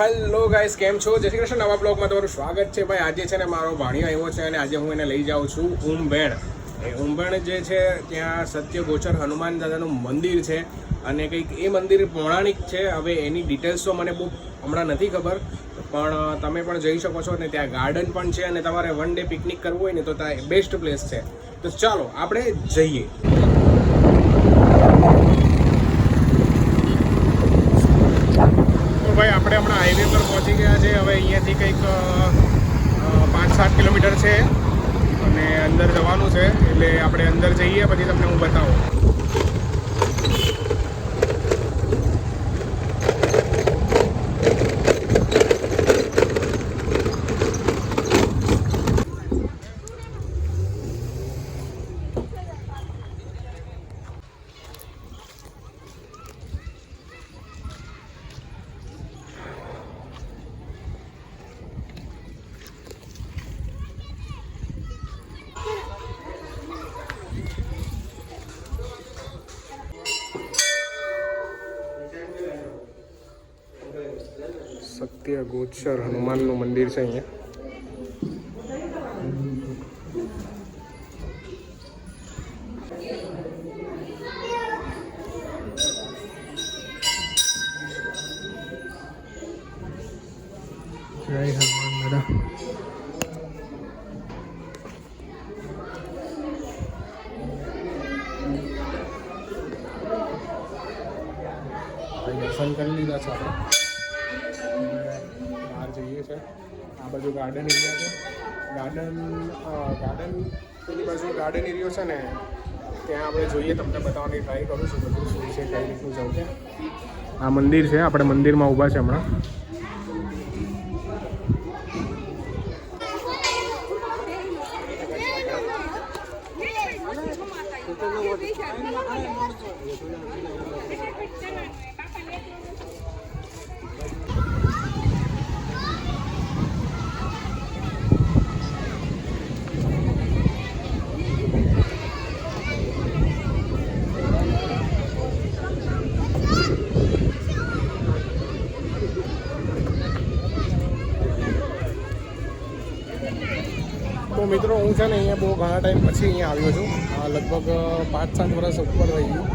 Hello guys કેમ છો? જય શ્રી કૃષ્ણ. નવા બ્લોગમાં તમારું સ્વાગત છે. ભાઈ, આજે છે ને મારો ભાણિયો આવ્યો છે અને આજે હું એને લઈ જાઉં છું ઉંભેણ એ ઉંભેણ જે છે, ત્યાં સત્ય ગોચર હનુમાન દાદાનું મંદિર છે અને કંઈક એ મંદિર પૌરાણિક છે. હવે એની ડિટેલ્સ તો મને બહુ હમણાં નથી ખબર, પણ તમે પણ જઈ શકો છો અને ત્યાં ગાર્ડન પણ છે અને તમારે વન ડે પિકનિક કરવું હોય ને તો ત્યાં બેસ્ટ પ્લેસ છે. તો ચાલો, આપણે જઈએ તો ભાઈ આપણે હમણાં હાઈવે પર પહોંચી ગયા છે. હવે અહીંયાથી કંઈક પાંચ સાત કિલોમીટર છે. અને અંદર જવાનું છે. એટલે આપણે અંદર જઈએ, પછી તમને હું બતાવું. સત્ય ગોચર હનુમાનનું મંદિર છે અહીંયા. જય હનુમાન દાદા. દર્શન કરી લીધા છે આપણે. છે. આ બાજુ ગાર્ડન એરિયા છે. ગાર્ડન ગાર્ડન પેલી બાજુ ગાર્ડન એરિયો છે ને, ત્યાં આપણે જોઈએ, તમને બતાવવાની ટ્રાય કરું છું, બધું શું છે, કઈ રીતનું જવું છે. આ મંદિર છે, આપણે મંદિરમાં ઊભા છે હમણાં. મિત્રો, હું છે ને અહીંયા બહુ ઘણા ટાઈમ પછી અહીંયા આવ્યો છું. લગભગ પાંચ સાત વર્ષ ઉપર થઈ ગયું.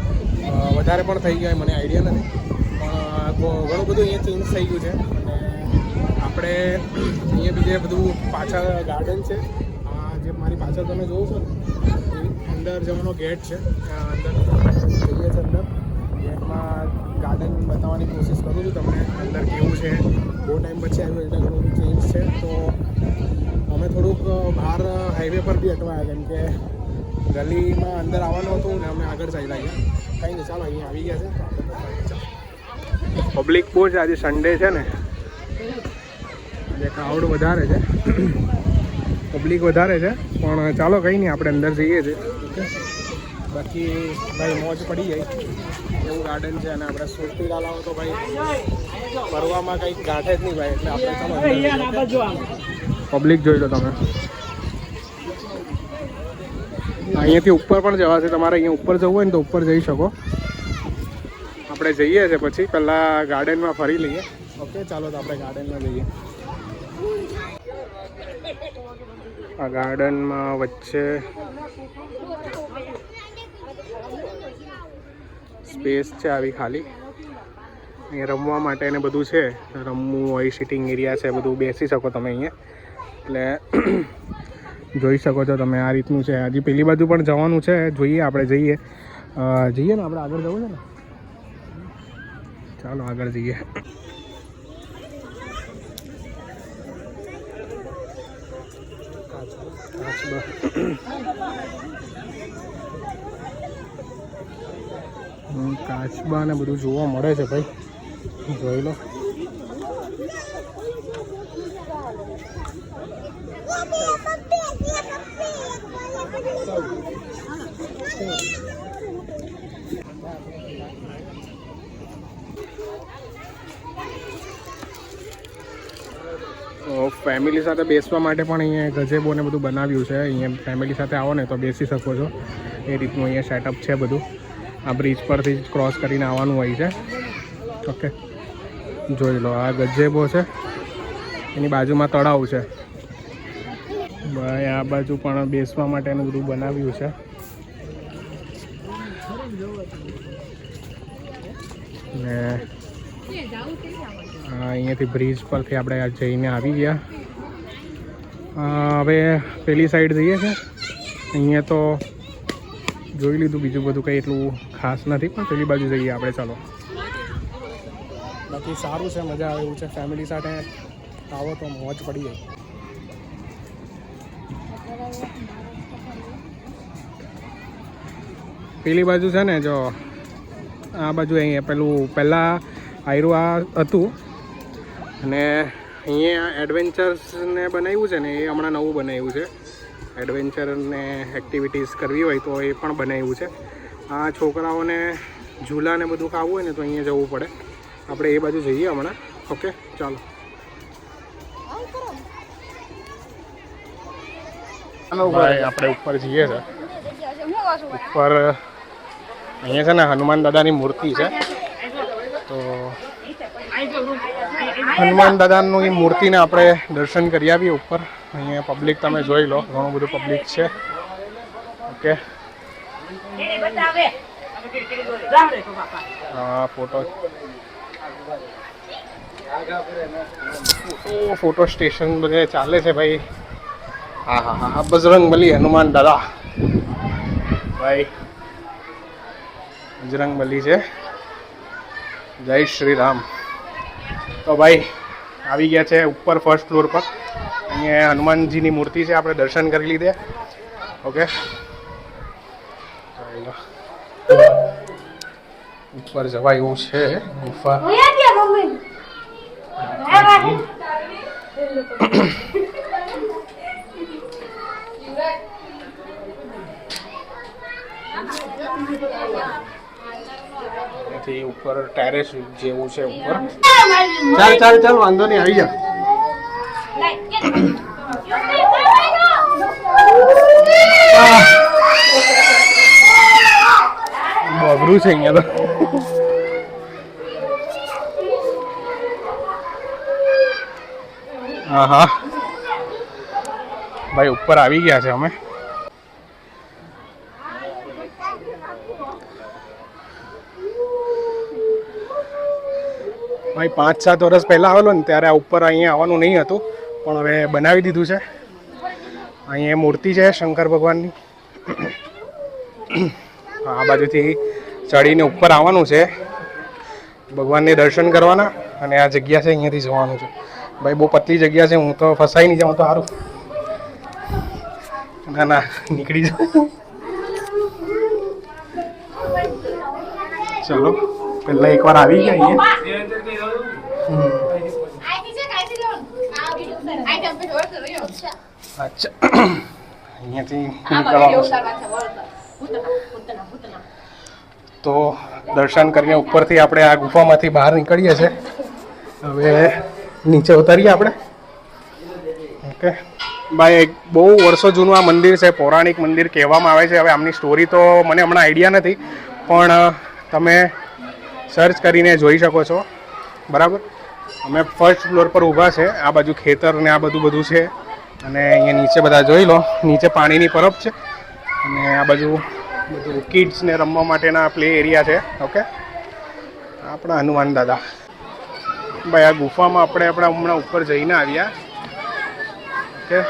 વધારે પણ થઈ ગયા મને આઈડિયા નથી. પણ ઘણું બધું અહીંયા ચેન્જ થઈ ગયું છે. અને આપણે અહીંયા બીજે બધું પાછળ ગાર્ડન છે જે મારી પાછળ તમે જોવો છો ને અંદર જવાનો ગેટ છે. અંદર જઈએ છે અંદર. ગેટમાં ગાર્ડન બતાવવાની કોશિશ કરું છું તમને અંદર કેવું છે. બહુ ટાઈમ પછી આવ્યું, એટલે ઘણું ચેન્જ છે. તો અમે થોડુંક બહાર હાઈવે પર બી અટવાયા કેમ કે ગલીમાં અંદર આવવાનું હતું ને અમે આગળ ચાલ્યા ગયા કંઈ નહીં ચાલો અહીંયા આવી ગયા છે. પબ્લિક બહુ છે આજે સન્ડે છે ને? આજે ક્રાઉડ વધારે છે. પબ્લિક વધારે છે. પણ ચાલો કંઈ નહીં આપણે અંદર જઈએ છીએ. બાકી ભાઈ મોજ પડી જાય. એવું ગાર્ડન છે અને આપણે સુરતી લાલાઓ તો ભાઈ ફરવામાં કંઈક ગાંઠે જ નહીં ભાઈ એટલે આપણે ચાલો. પબ્લિક જોઈ લો તમે. અહીંયાથી ઉપર પણ જવાશે તમારે અહીંયા ઉપર જવું હોય ને તો ઉપર જઈ શકો. આપણે જઈએ છે પછી. પહેલાં ગાર્ડનમાં ફરી લઈએ. ઓકે ચાલો તો આપણે ગાર્ડનમાં જઈએ. આ ગાર્ડનમાં વચ્ચે સ્પેસ છે આવી ખાલી. અહીંયા રમવા માટે ને બધું છે. રમવું હોય સિટિંગ એરિયા છે બધું બેસી શકો તમે અહીંયા. એટલે જોઈ શકો છો તમે આ રીતનું છે. હજી પેલી બાજુ પણ જવાનું છે. જોઈએ, આપણે જઈએ. જઈએ ને આપણે આગળ જવું છે ને? ચાલો, આગળ જઈએ. કાચબા ને બધું જોવા મળે છે ભાઈ. જોઈ લો. ફેમિલી સાથે બેસવા માટે પણ અહીંયા ગજેબો ને બધું બનાવ્યું છે. અહીંયા ફેમિલી સાથે આવો ને તો બેસી શકો છો. એ રીતનું અહીંયા સેટઅપ છે બધું. આ બ્રિજ પરથી જ ક્રોસ કરીને આવવાનું હોય છે. ઓકે જોઈ લો, આ ગજેબો છે. એની બાજુમાં તળાવ છે. ભાઈ, આ બાજુ પણ બેસવા માટેનું બધું બનાવ્યું છે. ને અહીંયાથી બ્રિજ પરથી આપણે જઈને આવી ગયા. હવે પેલી સાઈડ જઈએ છે. અહીંયા તો જોઈ લીધું, બીજું બધું કંઈ એટલું ખાસ નથી, પણ પેલી બાજુ જઈએ આપણે, ચાલો. બાકી સારું છે, મજા આવે એવું છે. ફેમિલી સાથે આવો તો મોજ પડી જાય. પેલી બાજુ છે ને જો, આ બાજુ અહીંયા પેલું પહેલાં આયરું આ હતું. અને અહીંયા એડવેન્ચર્સને બનાવ્યું છે ને, એ હમણાં નવું બનાવ્યું છે. એડવેન્ચરને એક્ટિવિટીઝ કરવી હોય તો એ પણ બનાવ્યું છે. આ છોકરાઓને ઝૂલા ને બધું ખાવું હોય ને તો અહીંયા જવું પડે. આપણે એ બાજુ જઈએ હમણાં. ઓકે ચાલો. ભાઈ આપણે ઉપર જઈએ છે. ઉપર અહીંયા છે ને હનુમાન દાદાની મૂર્તિ છે. તો હનુમાન દાદાની મૂર્તિને આપણે દર્શન કરી આવીએ ઉપર. અહીંયા પબ્લિક તમે જોઈ લો ઘણું બધું પબ્લિક છે. ઓકે. હા ફોટો ફોટો સ્ટેશન બધે ચાલે છે ભાઈ. હા હા હા બજરંગ બલી હનુમાન દાદા ભાઈ બજરંગ બલી છે જય શ્રી રામ તો ભાઈ આવી ગયા છે ઉપર ફર્સ્ટ ફ્લોર પર અહીંયા હનુમાનજીની મૂર્તિ છે આપણે દર્શન કરી લીધે ઓકે ઉપર જવાય એવું છે ગુફા ઉપર ટેરેસ જેવું છે ઉપર. ચાલ ચાલ ચાલ વાંધો નહીં આવી જા. બબરું છે અહીંયા તો. હા હા ભાઈ ઉપર આવી ગયા છે અમે. ભાઈ પાંચ, સાત વર્ષ પહેલાં આવેલો ને ત્યારે આ ઉપર અહીંયા આવવાનું નહીં હતું, પણ હવે બનાવી દીધું છે. અહીંયા મૂર્તિ છે શંકર ભગવાનની. આ બાજુથી ચડીને ઉપર આવવાનું છે. ભગવાનને દર્શન કરવાના અને આ જગ્યા છે અહીંયાથી જવાનું છે. ભાઈ, બહુ પતલી જગ્યા છે, હું તો ફસાઈ નહીં જાઉં તો સારું. ના ના, નીકળી જાઉં. ચલો, પહેલાં એકવાર આવી ગયા અહીંયા. અચ્છા. અહીંયાથી નીકળવાનું. છે તો દર્શન કરીને ઉપરથી આપણે આ ગુફામાંથી બહાર નીકળીએ છીએ. હવે નીચે ઉતારીએ આપણે. ઓકે. ભાઈ એક બહુ વર્ષો જૂનું આ મંદિર છે પૌરાણિક મંદિર કહેવામાં આવે છે. હવે આમની સ્ટોરી તો મને હમણાં આઈડિયા નથી પણ તમે સર્ચ કરીને જોઈ શકો છો. બરાબર? અમે ફર્સ્ટ ફ્લોર પર ઊભા છે. આ બાજુ ખેતર ને આ બધું બધું છે. અને અહીંયા નીચે બધા જોઈ લો. નીચે પાણીની પરબ છે. અને આ બાજુ બધું કિડ્સને રમવા માટેના પ્લે એરિયા છે. ઓકે આપણા હનુમાન દાદા. ભાઈ, આ ગુફામાં આપણે આપણા હમણાં ઉપર જઈને આવ્યા. ઓકે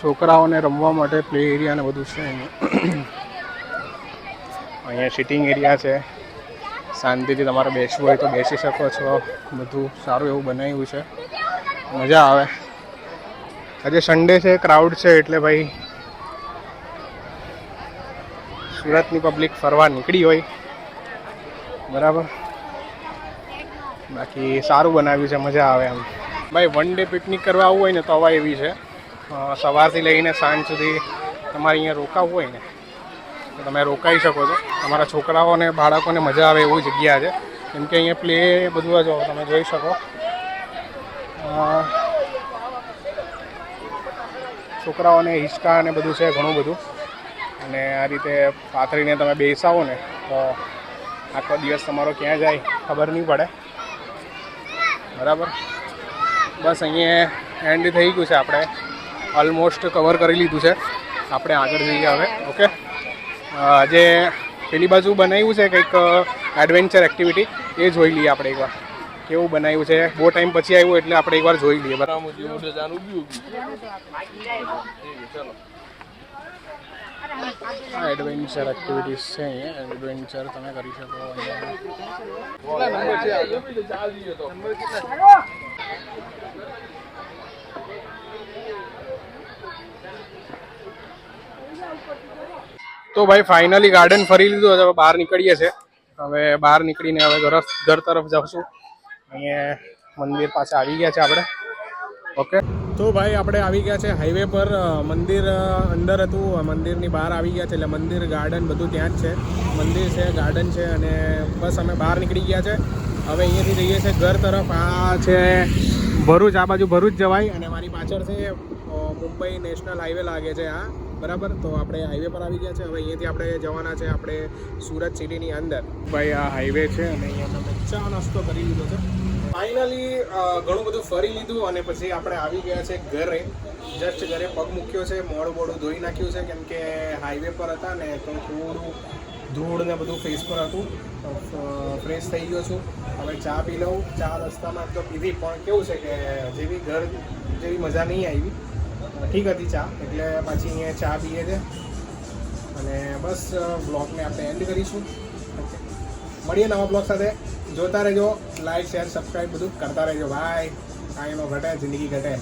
છોકરાઓને રમવા માટે પ્લે એરિયા ને બધું છે. અહીંયા અહીંયા સિટિંગ એરિયા છે. શાંતિથી તમારે બેસવું હોય તો બેસી શકો છો. બધું સારું એવું બનાવ્યું છે. મજા આવે. આજે સન્ડે છે ક્રાઉડ છે એટલે ભાઈ સુરતની પબ્લિક ફરવા નીકળી હોય. બરાબર? બાકી સારું બનાવ્યું છે, મજા આવે એમ. ભાઈ વન ડે પિકનિક કરવા આવવું હોય ને તો હવા એવી છે. સવારથી લઈને સાંજ સુધી તમારે અહીંયા રોકાવું હોય ને? તમે રોકાઈ શકો છો. તમારા છોકરાઓને બાળકોને મજા આવે એવું જગ્યા છે. કેમ કે અહીંયા પ્લે બધું જો, તમે જોઈ શકો. છોકરાઓને હિંચકા અને બધું છે, ઘણું બધું. અને આ રીતે પાથરીને તમે બેસાવો ને, તો આખો દિવસ તમારો ક્યાં જાય ખબર નહીં પડે. બરાબર? બસ અહીંયા એન્ડ થઈ ગયું છે આપણે. ઓલમોસ્ટ કવર કરી લીધું છે. આપણે આગળ જઈએ હવે ઓકે જે પેલી બાજુ બનાવ્યું છે કંઈક એડવેન્ચર એક્ટિવિટી એ જોઈ લઈએ આપણે એકવાર. કેવું બનાવ્યું છે? બહુ ટાઈમ પછી આવ્યું એટલે આપણે એકવાર જોઈ લઈએ. બરાબર. એડવેન્ચર એક્ટિવિટીઝ છે અહીંયા. એડવેન્ચર તમે કરી શકો અહીંયા. તો ભાઈ ફાઇનલી ગાર્ડન ફરી લીધું, હવે બહાર નીકળીએ છે હવે બહાર નીકળીને હવે ઘર ઘર તરફ જશું. અહીંયા મંદિર પાસે આવી ગયા છે આપણે. ઓકે તો ભાઈ આપણે આવી ગયા છે હાઈવે પર મંદિર અંદર હતું મંદિરની બહાર આવી ગયા છે, એટલે મંદિર ગાર્ડન બધું ત્યાં જ છે. મંદિર છે ગાર્ડન છે અને બસ અમે બહાર નીકળી ગયા છે. હવે અહીંયાથી જઈએ છીએ ઘર તરફ. આ છે ભરૂચ, આ બાજુ ભરૂચ જવાય અને મારી પાછળ છે મુંબઈ નેશનલ હાઈવે લાગે છે આ. બરાબર? તો આપણે હાઈવે પર આવી ગયા છે. હવે અહીંયાથી આપણે જવાના છે આપણે સુરત સિટીની અંદર. ભાઈ, આ હાઈવે છે અને અહીંયા તમે ચા નાસ્તો કરી લીધો છે. ફાઇનલી ઘણું બધું ફરી લીધું અને પછી આપણે આવી ગયા છે ઘરે. જસ્ટ ઘરે પગ મૂક્યો છે મોડું મોડું ધોઈ નાખ્યું છે, કેમ કે હાઈવે પર હતા ને તો થોડું ધૂળ ને બધું ફેસ પર હતું. ફ્રેશ થઈ ગયો છું. હવે ચા પી લઉં. ચા રસ્તામાં તો પીધી પણ કેવું છે કે જેવી ઘર જેવી મજા નહીં આવી. ઠીક હતી ચા, એટલે પાછી અહીંયા ચા પીએ છે. અને બસ બ્લોગને આપણે એન્ડ કરીશું. મળીએ નવા બ્લોગ સાથે. જોતા રહેજો લાઈક શેર સબસ્ક્રાઈબ બધું કરતા રહેજો. ભાઈ કાંઈ એનો ઘટે, જિંદગી ઘટે.